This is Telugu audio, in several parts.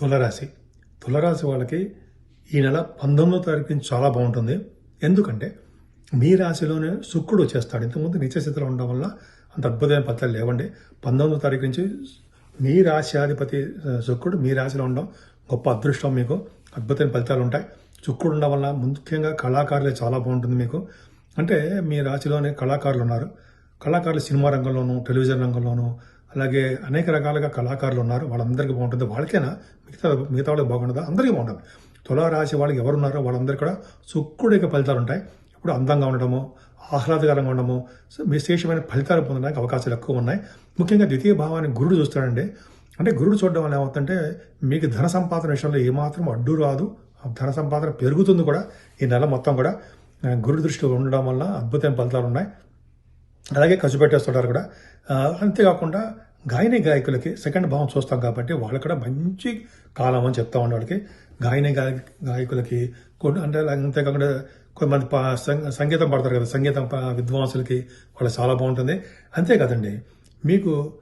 తులరాశి. తులరాశి వాళ్ళకి ఈ నెల పంతొమ్మిదో తారీఖు నుంచి చాలా బాగుంటుంది. ఎందుకంటే మీ రాశిలోనే శుక్రుడు వచ్చేస్తాడు. ఇంతకుముందు నిత్యస్థితిలో ఉండడం వల్ల అంత అద్భుతమైన ఫలితాలు లేవండి. పంతొమ్మిదో తారీఖు నుంచి మీ రాశ్యాధిపతి శుక్రుడు మీ రాశిలో ఉండడం గొప్ప అదృష్టం మీకు. అద్భుతమైన ఫలితాలు ఉంటాయి. శుక్రుడు ఉండడం వల్ల ముఖ్యంగా కళాకారులే చాలా బాగుంటుంది మీకు. అంటే మీ రాశిలోనే కళాకారులు ఉన్నారు. కళాకారులు సినిమా రంగంలోనూ టెలివిజన్ రంగంలోనూ అలాగే అనేక రకాలుగా కళాకారులు ఉన్నారు. వాళ్ళందరికీ బాగుంటుంది. వాళ్ళకైనా మిగతా మిగతా వాళ్ళకి బాగుంటుందా అందరికీ బాగుంటుంది తులారాశి వాళ్ళకి వాళ్ళకి ఎవరున్నారో వాళ్ళందరికీ కూడా శుక్రుడికి ఫలితాలు ఉంటాయి. ఇప్పుడు అందంగా ఉండడము ఆహ్లాదకరంగా ఉండడము విశేషమైన ఫలితాలు పొందడానికి అవకాశాలు ఎక్కువ ఉన్నాయి. ముఖ్యంగా ద్వితీయ భావాన్ని గురుడు చూస్తాడండి. అంటే గురుడు చూడడం వల్ల ఏమవుతుందంటే మీకు ధన సంపాదన విషయంలో ఏమాత్రం అడ్డు రాదు. ఆ ధన సంపాదన పెరుగుతుంది కూడా ఈ నెల మొత్తం కూడా. ఆ, గురుడు ఉండడం వల్ల అద్భుతమైన ఫలితాలు ఉన్నాయి. అలాగే ఖర్చు పెట్టేస్తుంటారు కూడా. అంతేకాకుండా గాయని గాయకులకి సెకండ్ భావం చూస్తాం కాబట్టి వాళ్ళకి కూడా మంచి కాలం అని చెప్తా ఉండే వాళ్ళకి. గాయని గాయ గాయకులకి అంటే అంతేకాకుండా కొంతమంది పా- సంగీతం పడతారు కదా సంగీతం విద్వాంసులకి వాళ్ళకి చాలా బాగుంటుంది. అంతే కదండి మీకు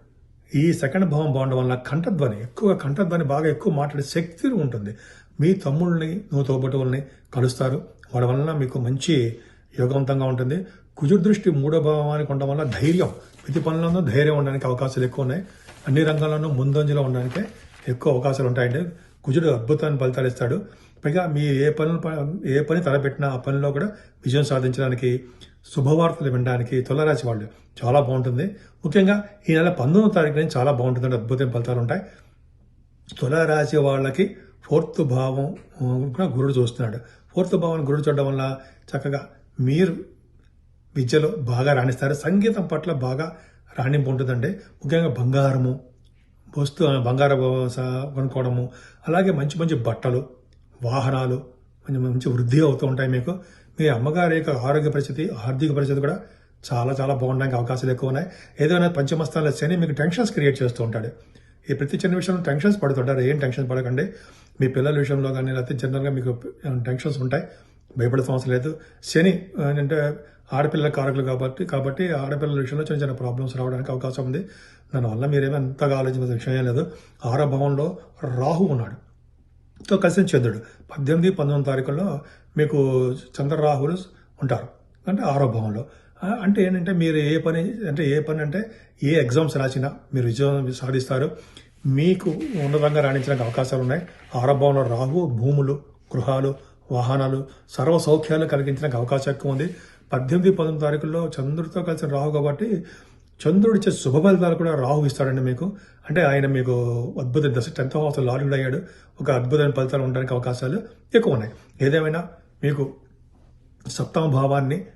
ఈ సెకండ్ భావం బాగుండడం వల్ల కంఠధ్వని ఎక్కువ కంఠధ్వని బాగా ఎక్కువ మాట్లాడే శక్తి ఉంటుంది. మీ తమ్ముళ్ళని నువ్వు తోబట్టువుల్ని కలుస్తారు. వాళ్ళ వలన మీకు మంచి యోగవంతంగా ఉంటుంది. కుజుర్దృష్టి మూడో భావానికి ఉండడం వల్ల ధైర్యం ప్రతి పనులను ధైర్యం ఉండడానికి అవకాశాలు ఎక్కువ ఉన్నాయి. అన్ని రంగాల్లోనూ ముందంజలో ఉండడానికి ఎక్కువ అవకాశాలు ఉంటాయండి. కుజుడు అద్భుతాన్ని ఫలితాలు ఇస్తాడు. పైగా మీ ఏ పనులు ఏ పని తలపెట్టినా ఆ పనిలో కూడా విజయం సాధించడానికి శుభవార్తలు వినడానికి తులరాశి వాళ్ళు చాలా బాగుంటుంది. ముఖ్యంగా ఈ నెల పంతొమ్మిదో తారీఖు నుంచి చాలా బాగుంటుంది అద్భుతమైన ఫలితాలు ఉంటాయి. తులరాశి వాళ్ళకి ఫోర్త్ భావం కూడా గురుడు చూస్తున్నాడు. ఫోర్త్ భావం గురుడు చూడడం వల్ల చక్కగా మీరు విద్యలో బాగా రాణిస్తారు. సంగీతం పట్ల బాగా రాణింపు ఉంటుందండి. ముఖ్యంగా బంగారము వస్తు బంగారం కొనుక్కోవడము అలాగే మంచి మంచి బట్టలు వాహనాలు మంచి మంచి వృద్ధి అవుతూ ఉంటాయి మీకు. మీ అమ్మగారి యొక్క ఆరోగ్య పరిస్థితి ఆర్థిక పరిస్థితి కూడా చాలా చాలా బాగుండడానికి అవకాశాలు ఎక్కువ ఉన్నాయి. ఏదైనా పంచమస్థానంలో శని మీకు టెన్షన్స్ క్రియేట్ చేస్తూ ఉంటాడు. ఈ ప్రతి చిన్న విషయంలో టెన్షన్స్ పడుతుంటారు. ఏం టెన్షన్ పడకండి. మీ పిల్లల విషయంలో కానీ లేకపోతే జనరల్గా మీకు టెన్షన్స్ ఉంటాయి. భయపడాల్సిన అవసరం లేదు. శని అంటే ఆడపిల్లల కారకులు కాబట్టి కాబట్టి ఆడపిల్లల విషయంలో చిన్న చిన్న ప్రాబ్లమ్స్ రావడానికి అవకాశం ఉంది. దానివల్ల మీరేమీ అంతగా ఆలోచించిన విషయం లేదు. ఆరో భావంలో రాహు ఉన్నాడు. తో కలిసిన చంద్రుడు. పద్దెనిమిది పంతొమ్మిది తారీఖుల్లో మీకు చంద్రరాహులు ఉంటారు. అంటే ఆరో భావంలో. అంటే ఏంటంటే మీరు ఏ పని అంటే ఏ పని అంటే ఏ ఎగ్జామ్స్ రాసినా మీరు విజయం సాధిస్తారు. మీకు ఉన్నతంగా రాణించడానికి అవకాశాలు ఉన్నాయి. ఆరో రాహు భూములు గృహాలు వాహనాలు సర్వ సౌఖ్యాలు కలిగించడానికి అవకాశం ఎక్కువ ఉంది. పద్దెనిమిది పంతొమ్మిది తారీఖుల్లో చంద్రుడితో కలిసి రావు కాబట్టి చంద్రుడు ఇచ్చే శుభ ఫలితాలు కూడా రాహు ఇస్తాడండి మీకు. అంటే ఆయన మీకు అద్భుత దశ టెన్త్ హౌస్ లార్డ్ అయ్యాడు. ఒక అద్భుతమైన ఫలితాలు ఉండడానికి అవకాశాలు ఎక్కువ ఉన్నాయి. ఏదేమైనా మీకు సప్తమ భావాన్ని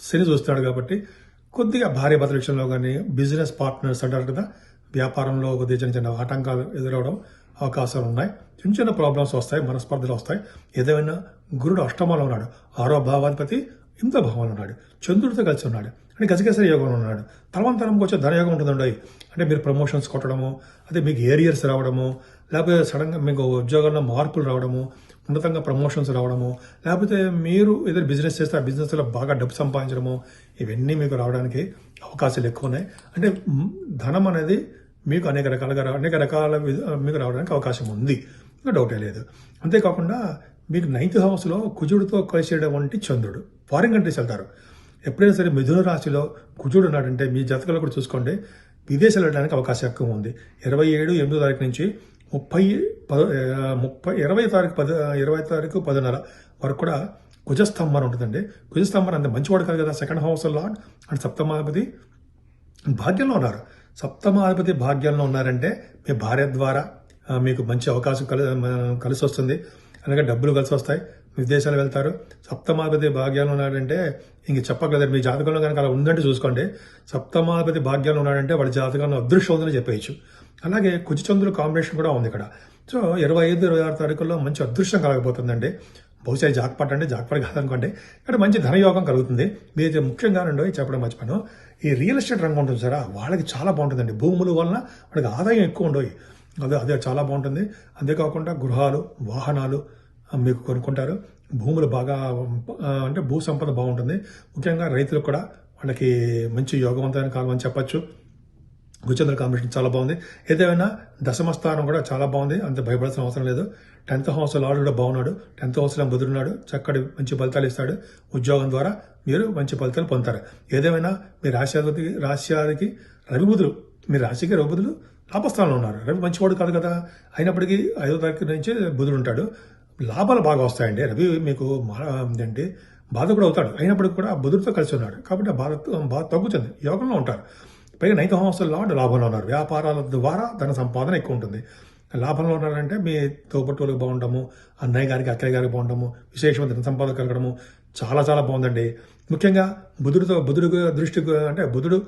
శని చూస్తాడు కాబట్టి కొద్దిగా భార్య భద్ర విషయంలో కానీ బిజినెస్ పార్ట్నర్స్ అంటారు కదా వ్యాపారంలో కొద్దిగా చిన్న చిన్న ఆటంకాలు ఎదురవడం అవకాశాలు ఉన్నాయి చిన్న చిన్న ప్రాబ్లమ్స్ వస్తాయి మనస్పర్ధలు వస్తాయి. ఏదైనా గురుడు అష్టమంలో ఉన్నాడు. ఆరో భావాధిపతి ఇంత భావంలో ఉన్నాడు. చంద్రుడితో కలిసి ఉన్నాడు. అంటే గజగేసరి యోగంలో ఉన్నాడు. తలవంతరంకి వచ్చే ధనయోగం ఉంటుందండి అంటే మీరు ప్రమోషన్స్ కొట్టడము అదే మీకు ఏరియర్స్ రావడము లేకపోతే సడన్గా మీకు ఉద్యోగంలో మార్పులు రావడము ఉన్నతంగా ప్రమోషన్స్ రావడము లేకపోతే మీరు ఏదైనా బిజినెస్ చేస్తే ఆ బిజినెస్లో బాగా డబ్బు సంపాదించడము ఇవన్నీ మీకు రావడానికి అవకాశాలు ఎక్కువ ఉన్నాయి. అంటే ధనం అనేది మీకు అనేక రకాలుగా రా- అనేక రకాల మీకు రావడానికి అవకాశం ఉంది. డౌటే లేదు. అంతేకాకుండా మీకు నైన్త్ హౌస్లో కుజుడితో కలిసేటువంటి చంద్రుడు ఫారిన్ కంట్రీస్ వెళ్తారు. ఎప్పుడైనా సరే మిథున రాశిలో కుజుడు ఉన్నాడంటే మీ జాతకాలు కూడా చూసుకోండి. విదేశాలు వెళ్ళడానికి అవకాశం ఎక్కువ ఉంది. ఇరవై ఏడు ఎనిమిదో తారీఖు నుంచి ముప్పై ముప్పై ఇరవై తారీఖు పద ఇరవై తారీఖు పదిన్నర వరకు కూడా కుజస్తంభం ఉంటుందండి. కుజస్తంభం అంత మంచివాడు కాదు కదా సెకండ్ హౌస్ లార్డ్ అండ్ సప్తమాధిపతి. భాగ్యంలో ఉన్నారు. సప్తమాధిపతి భాగ్యంలో ఉన్నారంటే మీ భార్య ద్వారా మీకు మంచి అవకాశం కలి కలిసి వస్తుంది అలాగే డబ్బులు కలిసి వస్తాయి విదేశాలు వెళ్తారు. సప్తమాధిపతి భాగ్యంలో ఉన్నాడంటే ఇంక చెప్పగలరు మీ జాతకంలో కనుక అలా ఉందంటే చూసుకోండి. సప్తమాధిపతి భాగ్యంలో ఉన్నాడంటే వాళ్ళ జాతకంలో అదృష్టం ఉందని చెప్పేయచ్చు. అలాగే కుచిచంద్రుల కాంబినేషన్ కూడా ఉంది ఇక్కడ. సో ఇరవై ఐదు ఇరవై ఆరు తారీఖుల్లో మంచి అదృష్టం కలగబోతుందండి. బహుశా జాక్పాట్ అంటే జాక్పాట్ కాదనుకోండి. ఇక్కడ మంచి ధనయోగం కలుగుతుంది. మీరు ముఖ్యంగా నుండి చెప్పడం మర్చిపోయాను ఈ రియల్ ఎస్టేట్ రంగం ఉంటుంది సార్. వాళ్ళకి చాలా బాగుంటుందండి. భూముల వలన వాళ్ళకి ఆదాయం ఎక్కువ ఉండవు. అదే అదే చాలా బాగుంటుంది. అంతేకాకుండా గృహాలు వాహనాలు మీకు కొనుక్కుంటారు. భూములు బాగా అంటే భూ సంపద బాగుంటుంది. ముఖ్యంగా రైతులకు కూడా వాళ్ళకి మంచి యోగవంతమైన కాలం అని చెప్పచ్చు. గుచంద్ర కాంబినేషన్ చాలా బాగుంది. ఏదేమైనా దశమ స్థానం కూడా చాలా బాగుంది. అంత భయపడాల్సిన అవసరం లేదు. టెన్త్ హౌస్ లార్డ్ కూడా బాగున్నాడు. టెన్త్ హౌస్లో బుధుడున్నాడు చక్కటి మంచి ఫలితాలు ఇస్తాడు. ఉద్యోగం ద్వారా మీరు మంచి ఫలితాలు పొందుతారు. ఏదేమైనా మీ రాశ్యాధిపతి రాశ్యానికి రవి బుధులు మీ రాశికి రవిబుధులు లాభస్థానంలో ఉన్నారు. రవి మంచివాడు కాదు కదా. అయినప్పటికీ ఐదో తారీఖు నుంచి బుధుడు ఉంటాడు. లాభాలు బాగా వస్తాయండి. రవి మీకు మా- ఏంటంటే బాధ కూడా అవుతాడు. అయినప్పటికీ కూడా బుధుడితో కలిసి ఉన్నాడు. కాబట్టి ఆ బాధ బాధ తగ్గుతుంది. యోగంలో ఉంటారు. పైగా నైన్త్ హౌస్లో ఉంటే లాభంలో ఉన్నారు. వ్యాపారాల ద్వారా ధన సంపాదన ఎక్కువ ఉంటుంది. లాభంలో ఉన్నారంటే మీ తోపట్టులకు బాగుండము అన్నయ్య గారికి అక్కయ్య గారికి బాగుండము విశేషమైన ధన సంపాదన కలగడము చాలా చాలా బాగుందండి. ముఖ్యంగా బుధుడితో బుధుడు దృష్టి అంటే బుధుడు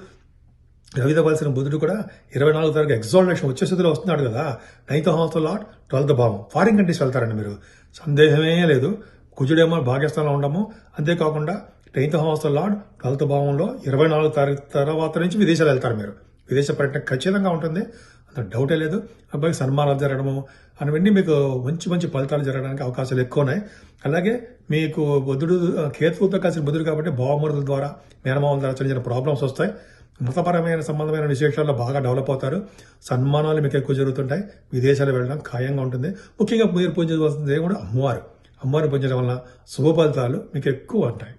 రవితో కలిసిన బుధుడు కూడా ఇరవై నాలుగు తారీఖు ఎగ్జామినేషన్ వచ్చే స్థితిలో వస్తున్నాడు కదా. నైన్త్ హౌస్ లాట్ ట్వెల్త్ భావం. ఫారిన్ కంట్రీస్ వెళ్తారండి మీరు. సందేహమే లేదు. కుజుడేమో భాగ్యస్థానంలో ఉండము అంతేకాకుండా టెన్త్ హౌస్ లార్డ్ ట్వెల్త్ భావంలో ఇరవై నాలుగు తారీఖు తర్వాత నుంచి విదేశాలు వెళ్తారు మీరు. విదేశ పర్యటన ఖచ్చితంగా ఉంటుంది. అంత డౌటే లేదు. అబ్బాయికి సన్మానాలు జరగడము అవన్నీ మీకు మంచి మంచి ఫలితాలు జరగడానికి అవకాశాలు ఎక్కువ ఉన్నాయి అలాగే మీకు బుధుడు కేతువుతో కలిసిన బుధుడు కాబట్టి భావమరుదుల ద్వారా మేనమావుల ద్వారా చిన్న చిన్న ప్రాబ్లమ్స్ వస్తాయి. మతపరమైన సంబంధమైన విశేషాల్లో బాగా డెవలప్ అవుతారు. సన్మానాలు మీకు ఎక్కువ జరుగుతుంటాయి. విదేశాలు వెళ్ళడం ఖాయంగా ఉంటుంది. ముఖ్యంగా మీరు పూజించవలసిన కూడా అమ్మవారు. అమ్మవారిని పూజించడం వల్ల శుభ ఫలితాలు మీకు ఎక్కువ ఉంటాయి.